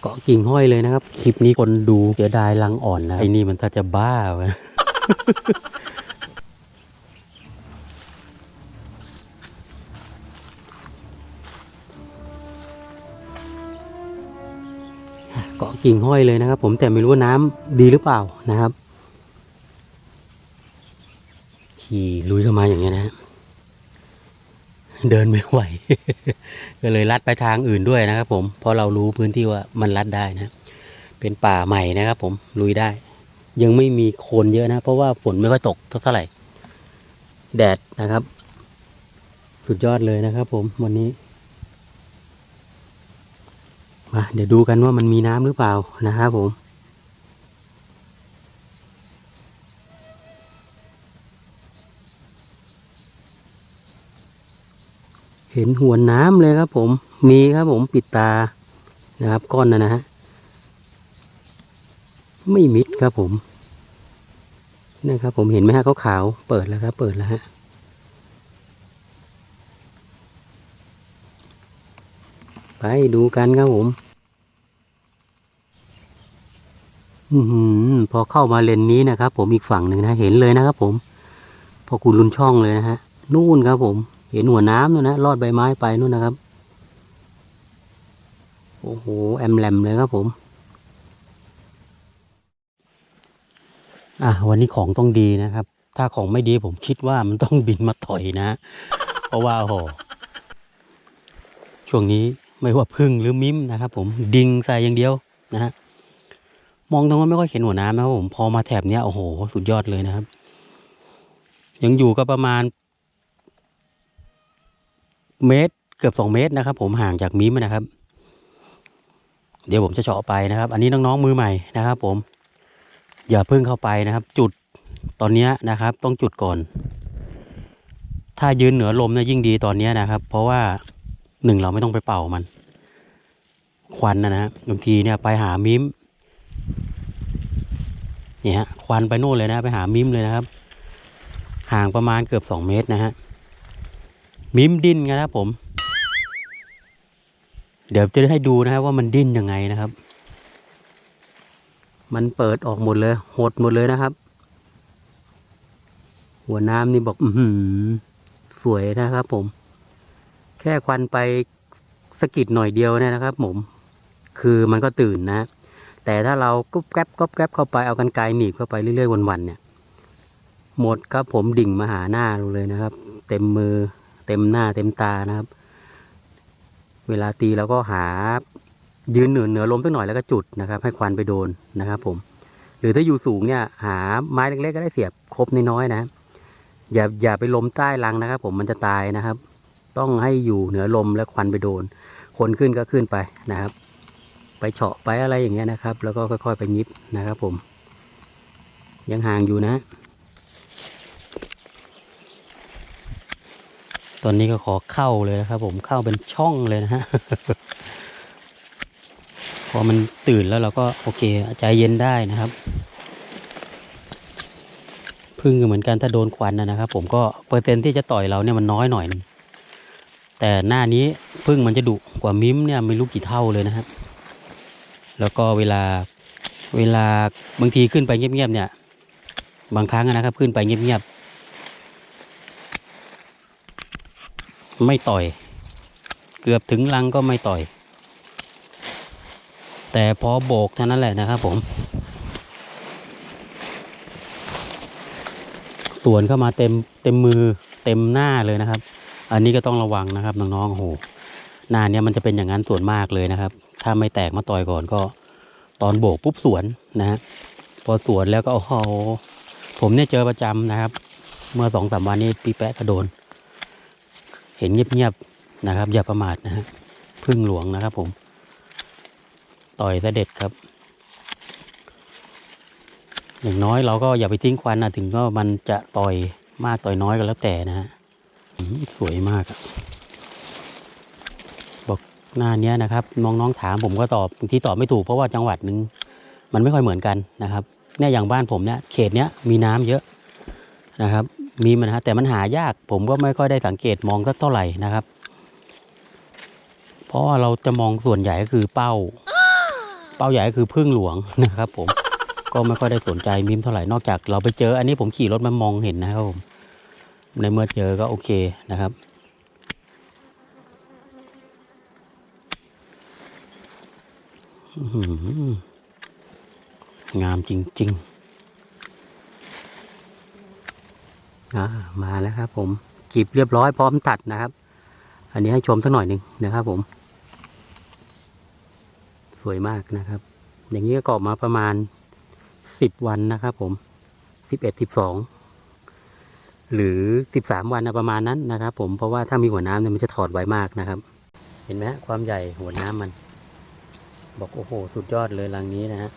เกาะกิ่งห้อยเลยนะครับ คลิปนี้คนดูเสียดายลังอ่อนนะไอ้นี่มันถ้าจะบ้าวเกาะกิ่งห้อยเลยนะครับ ผมแต่ไม่รู้ว่าน้ำดีหรือเปล่านะครับขี่ลุยเข้ามาอย่างเงี้ยนะฮะ เดินไม่ไหว ก็เลยลัดไปทางอื่นด้วยนะครับ ผมเพราะเรารู้พื้นที่ว่ามันลัดได้นะ เป็นป่าใหม่นะครับ ผมลุยได้ ยังไม่มีโคลนเยอะนะ เพราะว่าฝนไม่ค่อยตกเท่าไหร่ แดดนะครับ สุดยอดเลยนะครับ ผมวันนี้มาเดี๋ยวดูกันว่ามันมีน้ำหรือเปล่านะครับผม เห็นหัวน้ำเลยครับ ผมมีครับผมปิดตานะครับก้อนนะนะฮะไม่มิดครับผมนะครับผมเห็นไหมฮะเขาขาวเปิดแล้วครับ เปิดแล้วฮะไปดูกันครับผม อือหือพอเข้ามาเลนนี้นะครับ ผมอีกฝั่งหนึ่งนะ เห็นเลยนะครับผม พอคุณลุนช่องเลยนะฮะ นู่นครับผม เห็นหัวน้ำนู่นนะลอดใบไม้ไปนู่นนะครับ โอ้โห แอมแลมเลยครับผม อะวันนี้ของต้องดีนะครับ ถ้าของไม่ดีผมคิดว่ามันต้องบินมาต่อยนะ เพราะว่าโอ้โหช่วงนี้ไม่ว่าพึ่งหรือมิ้มนะครับ ผมดิงใส่อย่างเดียวนะฮะมองตรงนั้นไม่ค่อยเห็นหัวน้ำนะครับผมพอมาแถบเนี้ยโอ้โห สุดยอดเลยนะครับ ยังอยู่ก็ประมาณ เมตร เกือบสองเมตรนะครับ ผมห่างจากมิมนะครับ เดี๋ยวผมจะเฉาะไปนะครับ อันนี้น้องๆมือใหม่นะครับ ผม อย่าเพิ่งเข้าไปนะครับ จุดตอนนี้นะครับ ต้องจุดก่อน ถ้ายืนเหนือลมเนี่ยยิ่งดีตอนนี้นะครับ เพราะว่าหนึ่งเราไม่ต้องไปเป่ามัน ควันนะนะฮะบางทีเนี่ยไปหามิมเนี่ยฮะควันไปโน่นเลยนะ ไปหามิมเลยนะครับ ห่างประมาณเกือบสองเมตรนะฮะ มิมดิ้นกันนะครับผม เดี๋ยวจะให้ดูนะครับว่ามันดิ้นยังไงนะครับ มันเปิดออกหมดเลยหดหมดเลยนะครับ หัวน้ำนี่บอก อืสวยนะครับ ผม แค่ควันไปสกิดหน่อยเดียวเนี่ยนะครับ ผม คือมันก็ตื่นนะ แต่ถ้าเรากุ๊บแก๊บกุ๊บแก๊บเข้าไปเอากันไกลหนีบเข้าไปเรื่อยๆวันๆเนี่ยหมดครับผมดิ่งมาหาหน้าเลยนะครับ เต็มมือ เต็มหน้าเต็มตานะครับ เวลาตีเราก็หายืนเหนือเหนือลมสักหน่อยแล้วก็จุดนะครับ ให้ควันไปโดนนะครับ ผม หรือถ้าอยู่สูงเนี่ย หาไม้เล็กๆก็ได้เสียบครบน้อยๆนะ อย่าอย่าไปลมใต้รังนะครับ ผมมันจะตายนะครับ ต้องให้อยู่เหนือลมและควันไปโดน คนขึ้นก็ขึ้นไปนะครับ ไปเฉาะไปอะไรอย่างเงี้ยนะครับ แล้วก็ค่อย ๆ ไปยิบนะครับ ผม ยังห่างอยู่นะ ตอนนี้ก็ขอเข้าเลยนะครับ ผมเข้าเป็นช่องเลยนะฮะพอมันตื่นแล้วเราก็โอเคใจเย็นได้นะครับพึ่งเหมือนกันถ้าโดนควันนะนะครับ ผมก็เปอร์เซ็นที่จะต่อยเราเนี่ยมันน้อยหน่อยนึงแต่หน้านี้พึ่งมันจะดุกว่ามิ้มเนี่ยไม่รู้กี่เท่าเลยนะครับ แล้วก็เวลาเวลาบางทีขึ้นไปเงียบๆเนี่ย บางครั้งนะครับ ขึ้นไปเงียบ ไม่ต่อย เกือบถึงรังก็ไม่ต่อย แต่พอโบกเท่านั้นแหละนะครับ ผมสวนเข้ามาเต็มเต็มมือเต็มหน้าเลยนะครับ อันนี้ก็ต้องระวังนะครับน้องๆโอ้โหหน้าเนี้ยมันจะเป็นอย่างนั้นส่วนมากเลยนะครับ ถ้าไม่แตกมาต่อยก่อนก็ ตอนโบกปุ๊บสวนนะฮะพอสวนแล้วก็โอ้โหผมเนี่ยเจอประจำนะครับ เมื่อสองสามวันนี้ปีแปะกระโดน เห็นเงียบๆนะครับ อย่าประมาทนะฮะพึ่งหลวงนะครับ ผม ต่อยเสด็จครับ อย่างน้อยเราก็อย่าไปทิ้งควันนะถึงก็มันจะต่อยมากต่อยน้อยก็แล้วแต่นะฮะสวยมากบอกหน้าเนี้ยนะครับน้องๆถามผมก็ตอบบางทีตอบไม่ถูกเพราะว่าจังหวัดหนึ่งมันไม่ค่อยเหมือนกันนะครับเนี่ยอย่างบ้านผมเนี่ยเขตเนี้ยมีน้ำเยอะนะครับ มีมันฮะแต่มันหายาก ผมก็ไม่ค่อยได้สังเกตมองสักเท่าไหร่นะครับ เพราะว่าเราจะมองส่วนใหญ่ก็คือเป้า เป้าใหญ่ก็คือพึ่งหลวงนะครับ ผมก็ไม่ค่อยได้สนใจมิมเท่าไหร่นอกจากเราไปเจอ อันนี้ผมขี่รถมามองเห็นนะครับผมในเมื่อเจอก็โอเคนะครับงามจริง ๆอ่า มาแล้วครับ ผมจีบเรียบร้อยพร้อมตัดนะครับ อันนี้ให้ชมสักหน่อยหนึ่งนะครับ ผม สวยมากนะครับ อย่างนี้ก็กรอบมาประมาณสิบวันนะครับ ผมสิบเอ็ดสิบสองหรือสิบสามวันนะประมาณนั้นนะครับ ผมเพราะว่าถ้ามีหัวน้ำเนี่ยมันจะถอดไวมากนะครับ เห็นไหมฮะความใหญ่หัวน้ำมัน บอกโอ้โหสุดยอดเลยรังนี้นะฮะ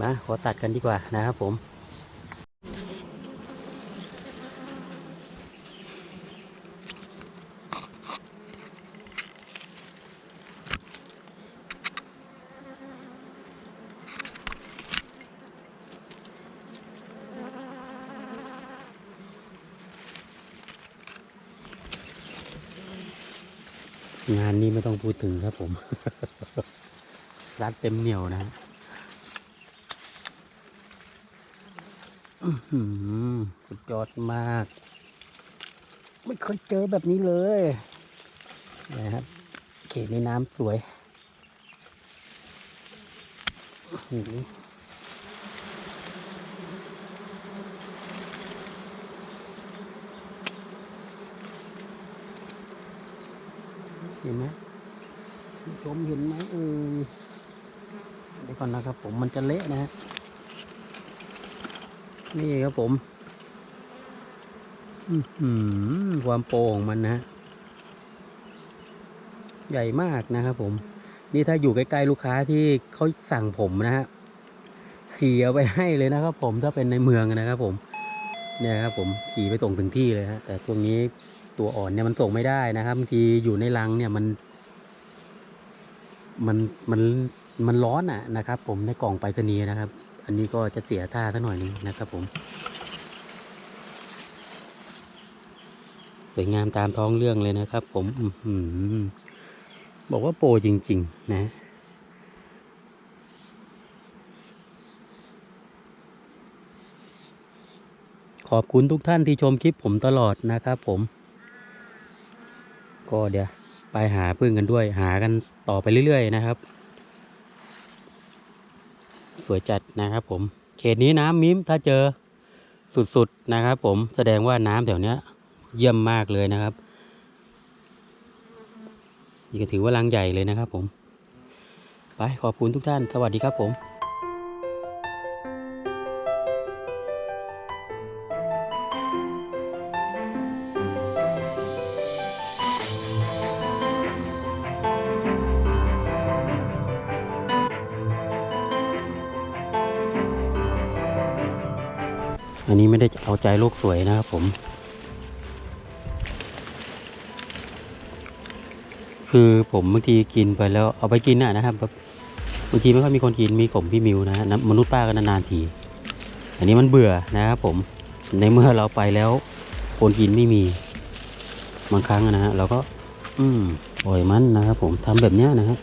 มาขอตัดกันดีกว่านะครับผมงานนี้ไม่ต้องพูดถึงครับผม รัดเต็มเหนียวนะฮะอื้อหือ สุดยอดมาก ไม่เคยเจอแบบนี้เลยนะครับเขตนี้น้ำสวยเห็นไหมชมเห็นไหมเออเดี๋ยวก่อนนะครับ ผมมันจะเละนะฮะ นี่ครับผมความโปร่งมันนะฮะใหญ่มากนะครับผม นี่ถ้าอยู่ใกล้ๆลูกค้าที่เขาสั่งผมนะฮะขี่เอาไปให้เลยนะครับผมถ้าเป็นในเมืองนะครับผม เนี่ยครับผมขี่ไปส่งถึงที่เลยฮะแต่ตรงนี้ตัวอ่อนเนี่ยมันส่งไม่ได้นะครับบางทีอยู่ในรังเนี่ยมันมันมันมันร้อนอะนะครับ ผมในกล่องไปรษณีย์นะครับ อันนี้ก็จะเสียท่าสักหน่อยหนึงนะครับผม สวยงามตามท้องเรื่องเลยนะครับ ผมอื้อหือบอกว่าโปรจริง ๆ นะขอบคุณทุกท่านที่ชมคลิปผมตลอดนะครับผม ก็เดี๋ยวไปหาพึ่งกันด้วย หากันต่อไปเรื่อยๆนะครับ สวยจัดนะครับผม เขตนี้น้ำมิมถ้าเจอสุดๆนะครับผมแสดงว่าน้ำแถวเนี้ย เยี่ยมมากเลยนะครับนี่ก็ถือว่าลังใหญ่เลยนะครับผม ไปขอบคุณทุกท่าน สวัสดีครับผม อันนี้ไม่ได้เอาใจโลกสวยนะครับผม คือผมบางทีกินไปแล้วเอาไปกินน่ะนะครับบบบางทีไม่ค่อยมีคนกินมีผมพี่มิวนะฮะน้ำมนุษย์ป้าก็นนานๆทีอันนี้มันเบื่อนะครับผมในเมื่อเราไปแล้ว คนกินไม่มีบางครั้งนะฮะเราก็ อืมปล่อยมันนะครับผมทำแบบเนี้ยนะฮะ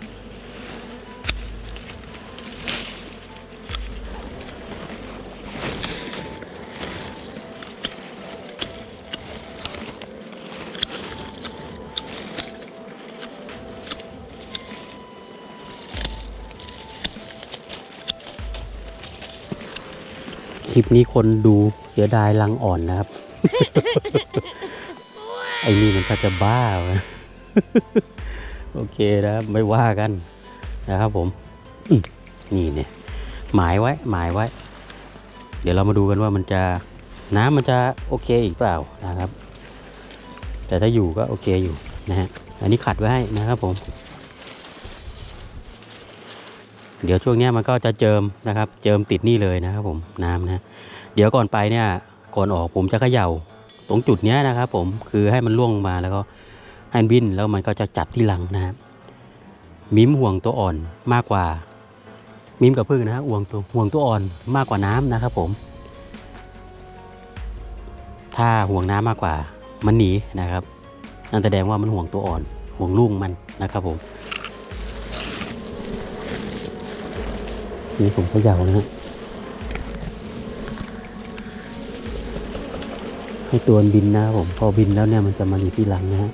คลิปนี้คนดูเสียดายลังอ่อนนะครับ ไอ้นี่มันก็จะบ้าวะโอเคนะครับไม่ว่ากันนะครับผมอืมนี่เนี่ยหมายไว้หมายไว้ เดี๋ยวเรามาดูกันว่ามันจะน้ำมันจะโอเคอีกเปล่านะครับ แต่ถ้าอยู่ก็โอเคอยู่นะฮะอันนี้ขัดไว้ให้นะครับผม เดี๋ยวช่วงนี้มันก็จะเจิมนะครับ เจิมติดนี่เลยนะครับผมน้ำนะ เดี๋ยวก่อนไปเนี่ยก่อนออกผมจะเขย่าตรงจุดนี้นะครับ ผมคือให้มันล่วงมาแล้วก็ให้มันบินแล้วมันก็จะจับที่หลังนะครับมิมห่วงตัวอ่อนมากกว่า มิมกับพึ่งนะฮะห่วงตัวห่วงตัวอ่อนมากกว่าน้ำนะครับ ผม ถ้าห่วงน้ำมากกว่ามันหนีนะครับนั่นแสดงว่ามันห่วงตัวอ่อนหห่วงลูกมันนะครับ ผม นี่ผมเขย่านะฮะให้ตัวบินนะผมพอบินแล้วเนี่ยมันจะมาอยู่ที่หลังนะฮะ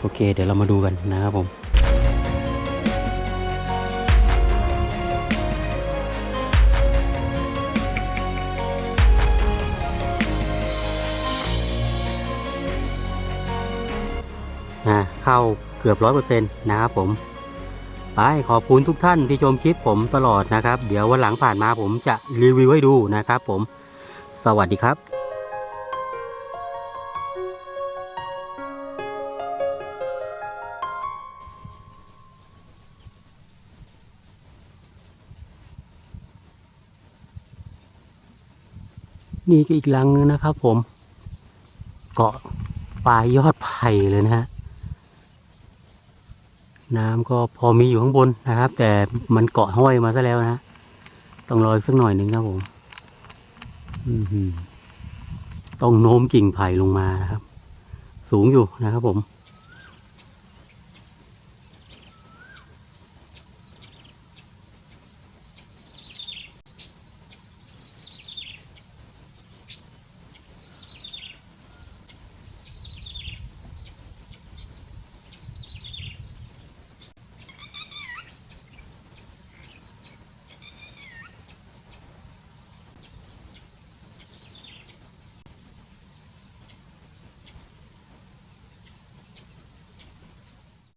โอเค เดี๋ยวเรามาดูกันนะครับผม เข้าเกือบร้อยเปอร์เซ็นต์นะครับผมไปขอบคุณทุกท่านที่ชมคลิปผมตลอดนะครับ เดี๋ยววันหลังผ่านมาผมจะรีวิวให้ดูนะครับผม สวัสดีครับนี่ก็อีกลังนึงนะครับผม เกาะปลายยอดไผ่เลยนะฮะ น้ำก็พอมีอยู่ข้างบนนะครับ แต่มันเกาะห้อยมาซะแล้วนะต้องรออีกสักหน่อยหนึ่งครับผมต้องโน้มกิ่งไผ่ลงมานะครับ สูงอยู่นะครับผม